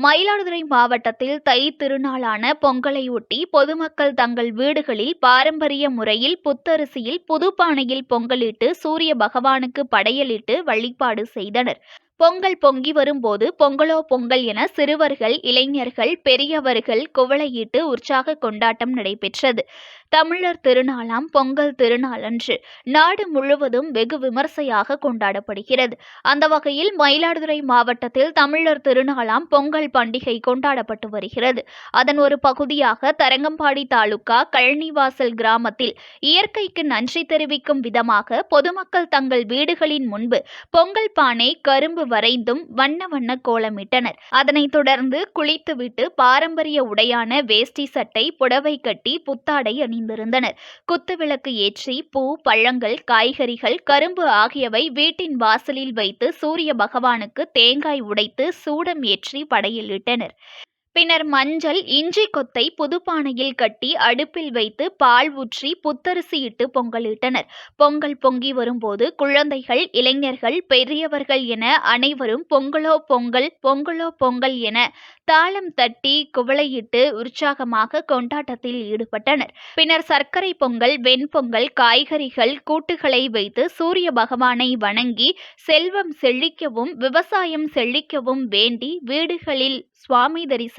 Mayiladuthurai மாவட்டத்தில் தை திருநாளான பொங்கலையொட்டி பொதுமக்கள் தங்கள் வீடுகளில் பாரம்பரிய முறையில் புத்தரிசியில் புதுப்பானையில் பொங்கலிட்டு சூரிய பகவானுக்கு படையலிட்டு வழிபாடு செய்தனர். பொங்கல் பொங்கி வரும்போது பொங்கலோ பொங்கல் என சிறுவர்கள் இளைஞர்கள் பெரியவர்கள் குவளையிட்டு உற்சாக கொண்டாட்டம் நடைபெற்றது. தமிழர் திருநாளாம் பொங்கல் திருநாளன்று நாடு முழுவதும் வெகு விமர்சையாக கொண்டாடப்படுகிறது. அந்த வகையில் மயிலாடுதுறை மாவட்டத்தில் தமிழர் திருநாளாம் பொங்கல் பண்டிகை கொண்டாடப்பட்டு வருகிறது. அதன் ஒரு பகுதியாக தரங்கம்பாடி தாலுகா கழனிவாசல் கிராமத்தில் இயற்கைக்கு நன்றி தெரிவிக்கும் விதமாக பொதுமக்கள் தங்கள் வீடுகளின் முன்பு பொங்கல் பானை கரும்பு வரைந்தும் வண்ண வண்ண கோலமிட்டனர். அதனைத் தொடர்ந்து குளித்துவிட்டு பாரம்பரிய உடையான வேஷ்டி சட்டை புடவை கட்டி புத்தாடை அணிந்திருந்தனர். குத்துவிளக்கு ஏற்றி பூ பழங்கள் காய்கறிகள் கரும்பு ஆகியவை வீட்டின் வாசலில் வைத்து சூரிய பகவானுக்கு தேங்காய் உடைத்து சூடம் ஏற்றி படையலிட்டனர். பின்னர் மஞ்சள் இஞ்சி கொத்தை புதுப்பானையில் கட்டி அடுப்பில் வைத்து பால் ஊற்றி புத்தரிசி இட்டு பொங்கலிட்டனர். பொங்கல் பொங்கி வரும்போது குழந்தைகள் இளைஞர்கள் பெரியவர்கள் என அனைவரும் பொங்கலோ பொங்கல் பொங்கலோ பொங்கல் என தாளம் தட்டி குவளையிட்டு உற்சாகமாக கொண்டாட்டத்தில் ஈடுபட்டனர். பின்னர் சர்க்கரை பொங்கல் வெண்பொங்கல் காய்கறிகள் கூட்டுகளை வைத்து சூரிய பகவானை வணங்கி செல்வம் செழிக்கவும் விவசாயம் செழிக்கவும் வேண்டி வீடுகளில் சுவாமி தரிசனம்